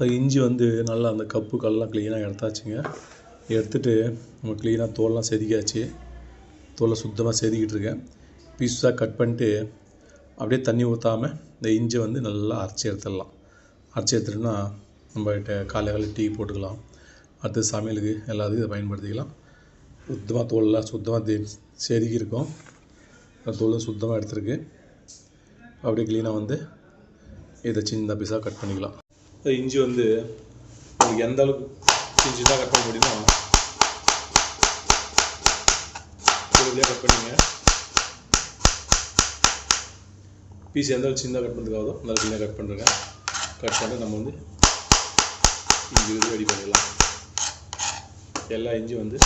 இஞ்சி வந்து நல்லா அந்த கப்பு கல்லாம் க்ளீனாக எடுத்தாச்சுங்க. எடுத்துட்டு நம்ம க்ளீனாக தோல்லாம் செதுக்கியாச்சு. தோலை சுத்தமாக செதுக்கிட்டு இருக்கேன். பீஸாக கட் பண்ணிட்டு அப்படியே தண்ணி ஊற்றாமல் இந்த இஞ்சி வந்து நல்லா அரைச்சி எடுத்துடலாம். அரைச்சி எடுத்துட்டோம்னா நம்மகிட்ட காலையில் டீ போட்டுக்கலாம். அடுத்து சமையலுக்கு எல்லாத்துக்கும் இதை பயன்படுத்திக்கலாம். சுத்தமாக தோலெலாம் சுத்தமாக தே செதுக்கியிருக்கோம். அந்த தோல் சுத்தமாக எடுத்துருக்கு. அப்படியே க்ளீனாக வந்து இதை சின்ன பீஸாக கட் பண்ணிக்கலாம். இஞ்சி வந்து உங்களுக்கு எந்த அளவுக்கு இஞ்சி தான் கட் பண்ண முடியுமோ பொறுமையாக கட் பண்ணிங்க. பீஸ் எந்த அளவுக்கு சின்னதாக கட் பண்ணுறதுக்காகதோ அந்த அளவுக்கு சின்னதாக கட் பண்ணுறேங்க. கட் பண்ணிட்டு நம்ம வந்து இஞ்சி வந்து ரெடி பண்ணிடலாம். எல்லா இஞ்சி வந்து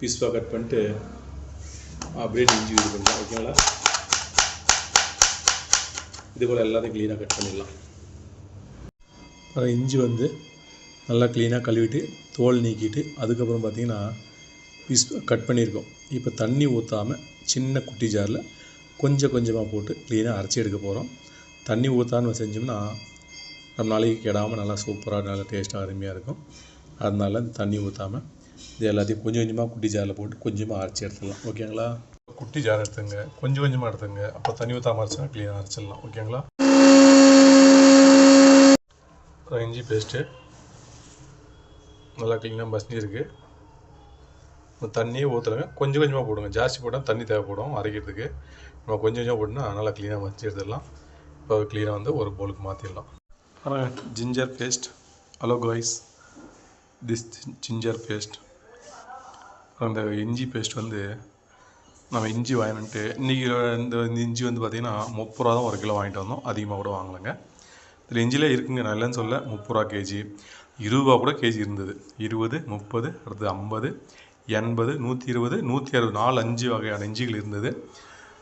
பீஸ்வாக கட் பண்ணிட்டு அப்படியே இஞ்சி இது பண்ணலாம் ஓகேங்களா இது போல் எல்லாத்தையும் க்ளீனாக கட் பண்ணிடலாம். அப்புறம் இஞ்சி வந்து நல்லா க்ளீனாக கழுவிட்டு தோல் நீக்கிட்டு அதுக்கப்புறம் பார்த்தீங்கன்னா பீஸ் கட் பண்ணியிருக்கோம். இப்போ தண்ணி ஊற்றாமல் சின்ன குட்டி ஜாரில் கொஞ்சம் கொஞ்சமாக போட்டு க்ளீனாக அரைச்சி எடுக்க போகிறோம் தண்ணி ஊற்றாமல் செஞ்சோம்னா நம்ம நாளைக்கு கெடாமல் நல்லா சூப்பராக நல்லா டேஸ்ட்டாக அருமையாக இருக்கும். அதனால தண்ணி ஊற்றாமல் இது எல்லாத்தையும் கொஞ்சம் கொஞ்சமாக குட்டி ஜாரில் போட்டு கொஞ்சமாக அரைச்சி எடுத்துடலாம். ஓகேங்களா? குட்டி ஜார் எடுத்துங்க. கொஞ்சம் கொஞ்சமாக எடுத்துங்க. அப்போ தண்ணி ஊற்றாம அரைச்சா க்ளீனாக அரைச்சிடலாம். ஓகேங்களா? இஞ்சி பேஸ்ட்டு நல்லா க்ளீனாக பசனி இருக்குது தண்ணியே ஊற்றுலங்க கொஞ்சம் கொஞ்சமாக போடுங்க. ஜாஸ்தி போட்டால் தண்ணி தேவைப்படும் அரைக்கிறதுக்கு. நம்ம கொஞ்சம் கொஞ்சமாக போட்டுனா நல்லா க்ளீனாக வச்சு எடுத்துடலாம். இப்போ க்ளீனாக வந்து ஒரு பவுலுக்கு மாற்றிடலாம் அப்புறம் ginger paste hello guys this ginger paste அந்த இஞ்சி பேஸ்ட் வந்து நம்ம இஞ்சி வாங்கிட்டு இன்றைக்கி இந்த இந்த இஞ்சி வந்து பார்த்திங்கன்னா முப்பது ரூபா தான் ஒரு கிலோ வாங்கிட்டு வந்தோம். அதிகமாக கூட வாங்கலைங்க. இதில் இஞ்சிலே இருக்குங்க நான் இல்லைன்னு சொல்ல முப்பது ரூபா கேஜி இருபது ரூபா கூட கேஜி இருந்தது. இருபது முப்பது அடுத்து ஐம்பது எண்பது நூற்றி இருபது நூற்றி அறுபது நாலு அஞ்சு வகையான இஞ்சிகள் இருந்தது.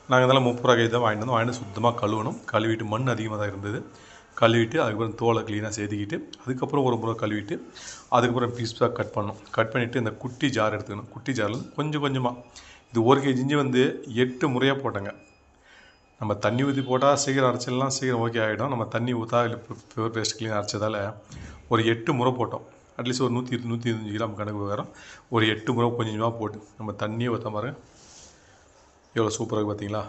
நாங்கள் இதெல்லாம் முப்பது ரூபா கேஜி தான் வாங்கிட்டு வந்தோம். வாங்கிட்டு சுத்தமாக கழுவணும். கழுவிட்டு மண் அதிகமாக தான் இருந்தது. கழுவிட்டு அதுக்கப்புறம் தோலை க்ளீனாக செதுக்கிட்டு அதுக்கப்புறம் ஒரு முறை கழுவிட்டு அதுக்கப்புறம் பீஸாக கட் பண்ணணும். கட் பண்ணிவிட்டு இந்த குட்டி ஜார் எடுத்துக்கணும். குட்டி ஜாரில் கொஞ்சம் கொஞ்சமாக இது ஒரு கேஜி இஞ்சி வந்து எட்டு முறையாக போட்டேங்க. நம்ம தண்ணி ஊற்றி போட்டால் சீக்கிரம் அரைச்சிடலாம் சீக்கிரம் ஓகே ஆகிடும் நம்ம தண்ணி ஊற்றா இல்லை பியூர் பேஸ்ட் க்ளீன் அரைச்சதால் ஒரு எட்டு முறை போட்டோம். அட்லீஸ்ட் ஒரு நூற்றி நூற்றி இருபத்தஞ்சி கிராம் கணக்கு வரும் ஒரு எட்டு முறை கொஞ்சமாக போட்டு நம்ம தண்ணியை ஊற்ற மாதிரி எவ்வளோ சூப்பராக பார்த்தீங்களா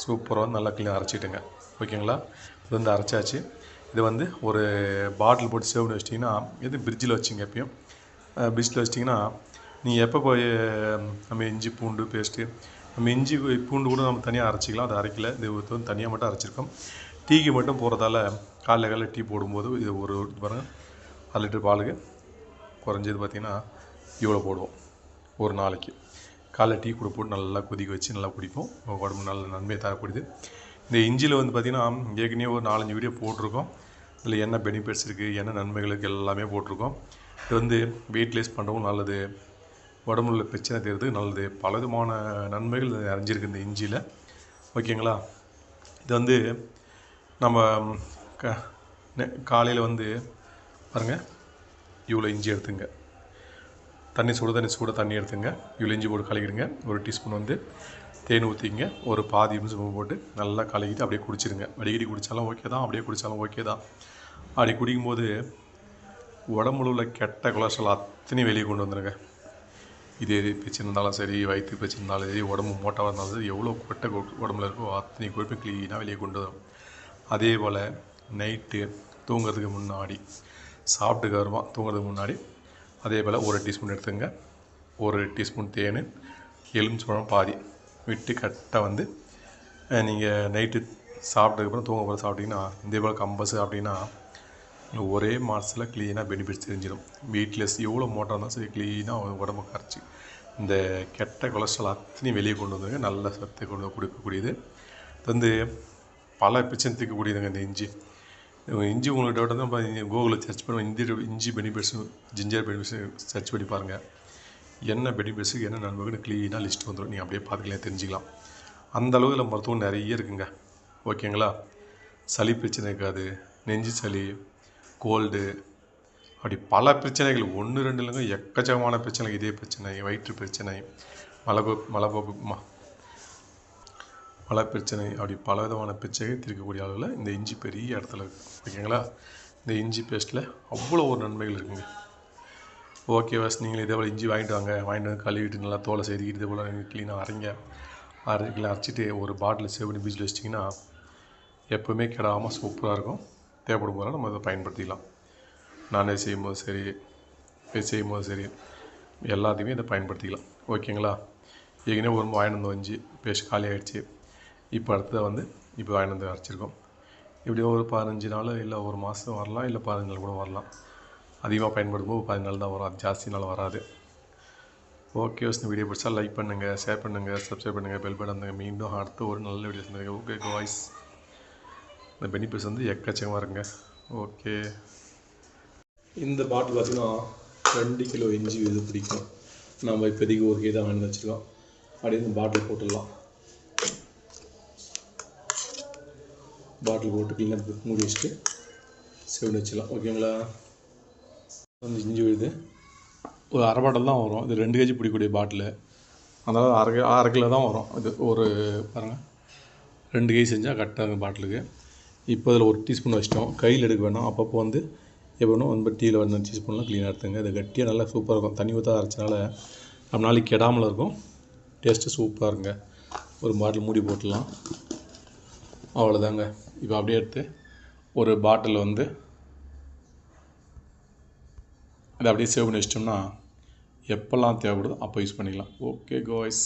சூப்பராக நல்லா க்ளீன் அரைச்சிட்டுங்க. ஓகேங்களா? இது வந்து அரைச்சாச்சு. இது வந்து ஒரு பாட்டில் போட்டு சேவ் பண்ணி வச்சிட்டிங்கன்னா இது ஃப்ரிட்ஜில் வச்சிங்க எப்பயும். ஃப்ரிட்ஜில் வச்சிட்டிங்கன்னா நீங்கள் எப்போ போய் நம்ம இஞ்சி பூண்டு பேஸ்ட்டு நம்ம இஞ்சி பூண்டு கூட நம்ம தனியாக அரைச்சிக்கலாம். அதை அரைக்கல. இது வந்து தனியாக மட்டும் அரைச்சிருக்கோம். டீக்கு மட்டும் போகிறதால காலைல காலைல டீ போடும்போது இது ஒரு பாருங்கள் அரை லிட்டர் பாலுக்கு குறைஞ்சது பார்த்திங்கன்னா இவ்வளோ போடுவோம். ஒரு நாளைக்கு. காலைல டீ கூட போட்டு நல்லா கொதிக்க வச்சு நல்லா குடிப்போம். உடம்பு நல்ல நன்மையை தரக்கூடியது. இந்த இஞ்சியில் வந்து பார்த்திங்கன்னா ஏற்கனவே ஒரு நாலஞ்சு வீடியோ போட்டிருக்கோம். இதில் என்ன பெனிஃபிட்ஸ் இருக்குது என்ன நன்மைகளுக்கு எல்லாமே போட்டிருக்கோம். இது வந்து வெயிட் லெஸ் பண்ணுறவும் நல்லது. உடம்புல உள்ள பிரச்சனை தீர்றதுக்கு நல்லது. பல விதமான நன்மைகள் அறிஞ்சிருக்கு இந்த இஞ்சியில். ஓகேங்களா? இது வந்து நம்ம க காலையில் வந்து பாருங்கள் இவ்வளோ இஞ்சி எடுத்துங்க. தண்ணி சுட தண்ணி சூட தண்ணி எடுத்துங்க. இழிஞ்சி போட்டு கலக்கிடுங்க ஒரு டீஸ்பூன் வந்து தேன் ஊற்றிங்க ஒரு பாதி நிமிஷம் போட்டு நல்லா கலக்கிட்டு அப்படியே குடிச்சிருங்க. அடிக்கடி குடித்தாலும் ஓகே தான் அப்படியே குடித்தாலும் ஓகே தான். அப்படி குடிக்கும்போது உடம்புல உள்ள கெட்ட கொலஸ்ட்ரால் அத்தனையும் வெளியே கொண்டு வந்துடுங்க இது எது பிரச்சனை இருந்தாலும் சரி வயிற்று பிரச்சனை இருந்தாலும் சரி உடம்பு மோட்டாவாக இருந்தாலும் சரி எவ்வளோ கொட்டை கொ- உடம்புல இருக்கோ அத்தனை கொழுப்பு க்ளீனாக வெளியே கொண்டு வரும். அதே போல் நைட்டு தூங்குறதுக்கு முன்னாடி சாப்பிட்டுக்கு வருவான் தூங்குறதுக்கு முன்னாடி அதே போல் ஒரு டீஸ்பூன் எடுத்துங்க ஒரு டீஸ்பூன் தேன் எலுமிச்சம்பழம் பாதி. விட்டு கரெக்டாக வந்து நீங்கள் நைட்டு சாப்பிட்டதுக்கப்புறம் தூங்க போகிற சாப்பிட்டீங்கன்னா இதே போல் கம்பஸ் அப்படின்னா ஒரே மாதத்தில் க்ளீனாக பெனிஃபிட்ஸ் தெரிஞ்சிடும். வெயிட்லெஸ் எவ்வளோ மோட்டாக இருந்தாலும் சரி க்ளீனாக உடம்பு கரைச்சி. இந்த கெட்ட கொலஸ்ட்ரால் அத்தனையும் வெளியே கொண்டு வந்துங்க நல்ல சத்தை கொண்டு வந்து கொடுக்கக்கூடியது. வந்து பல பிரச்சனை தீர்க்கக்கூடியதுங்க இந்த இஞ்சி. இஞ்சி உங்களுக்கு டவுட் வந்து கூகுளில் சர்ச் பண்ணுவோம் இந்தி இஞ்சி பெனிஃபிட்ஸும் ஜிஞ்சர் பெனிஃபிட்ஸு சர்ச் பண்ணி பாருங்கள் என்ன பெனிஃபிட்ஸு என்ன நன்மைகள் க்ளீனாக லிஸ்ட் வந்துடும் நீங்கள் அப்படியே பார்த்துக்கலாம் தெரிஞ்சுக்கலாம். அந்த அளவுக்கு மருத்துவம் நிறைய இருக்குங்க. ஓகேங்களா? சளி பிரச்சனை இருக்காது. நெஞ்சு சளி கோல்டு அப்படி பல பிரச்சனைகள். ஒன்று ரெண்டு இல்லைங்க எக்கச்சக்கமான பிரச்சனை இதே பிரச்சனை வயிற்று பிரச்சனை மலபோ மலபோக்கு பல பிரச்சனை அப்படி பல விதமான பிரச்சனையை தீர்க்கக்கூடிய அளவில் இந்த இஞ்சி பெரிய இடத்துல இருக்குது ஓகேங்களா? இந்த இஞ்சி பேஸ்ட்டில் அவ்வளோ ஒரு நன்மைகள் இருக்குங்க. ஓகே வாஸ் நீங்கள் இதே போல் இஞ்சி வாங்கிட்டு வாங்க. வாங்கிட்டு வந்து கழுவிட்டு நல்லா தோலை செய்துக்கிட்டு இதே போல் க்ளீனாக அரைங்க. அரைக்கல அரைச்சிட்டு ஒரு பாட்டில் சேவ் பண்ணி பீச்சில் வச்சிட்டிங்கன்னா எப்போவுமே கெடாமல் சூப்பராக இருக்கும். தேவைப்படும் போது நம்ம அதை பயன்படுத்திக்கலாம். நான்வெஜ் செய்யும்போது சரி வெஜ் செய்யும்போது சரி எல்லாத்தையுமே இதை பயன்படுத்திக்கலாம். ஓகேங்களா? ஏற்கனவே ஒரு வாங்கிட்டு வந்து வஞ்சி பேஸ்ட் காலி ஆகிடுச்சி இப்போ அடுத்தது வந்து இப்போ வாங்கிட்டு வந்து அரைச்சிருக்கோம். இப்படி ஒரு பதினஞ்சு நாள் இல்லை ஒரு மாதம் வரலாம் இல்லை பதினஞ்சு நாள் கூட வரலாம். அதிகமாக பயன்படுத்தும் போது பதினஞ்சு நாள் தான் வரும். அது ஜாஸ்தி நாள் வராது. ஓகே யோசனை வீடியோ பிடிச்சா லைக் பண்ணுங்கள் ஷேர் பண்ணுங்கள் சப்ஸ்கிரைப் பண்ணுங்கள் பெல் பட்டன் பண்ணுங்கள் மீண்டும் அடுத்து ஒரு நல்ல வீடியோ சந்திங்க ஓகே வாய்ஸ் இந்த பெனிஃபிட்ஸ் வந்து எக்கச்சக்கமாக இருக்குங்க. ஓகே இந்த பாட்டில் பார்த்தீங்கன்னா ரெண்டு கிலோ இஞ்சி இது பிடிக்கும். நம்ம இப்போதைக்கு ஒரு கே தான் வாங்கி வச்சுருக்கோம். அப்படியே இந்த பாட்டில் போட்டுடலாம். பாட்டில் போட்டு க்ளீனாக மூடி வச்சுட்டு செவன் வச்சிடலாம். ஓகேங்களா வந்து இஞ்சி விழுது. ஒரு அரை பாட்டில் தான் வரும். இது ரெண்டு கேஜி பிடிக்கக்கூடிய பாட்டில். அதனால் அரை அரை கிலோ தான் வரும். இது ஒரு பாருங்கள் ரெண்டு கேஜி செஞ்சால் கரெக்டாக பாட்டிலுக்கு. இப்போ அதில் ஒரு டீஸ்பூன் வச்சிட்டோம். கையில் எடுக்க வேணாம். அப்பப்போ வந்து எப்படின்னா வந்து டீயில் வந்து டீஸ்பூன்லாம் க்ளீனாக எடுத்துங்க. இது கட்டியாக நல்லா சூப்பராக இருக்கும். தண்ணி ஊற்ற அரைச்சனால நம்ம நாளைக்கு கெடாமல் இருக்கும். டேஸ்ட்டு சூப்பராக இருங்க ஒரு பாட்டில் மூடி போட்டுடலாம். அவ்வளோதாங்க இப்போ அப்படியே எடுத்து ஒரு பாட்டில் வந்து அதை அப்படியே சேவ் பண்ணி வச்சிட்டோம்னா எப்போல்லாம் தேவைப்படுதோ அப்போ யூஸ் பண்ணிக்கலாம். Okay guys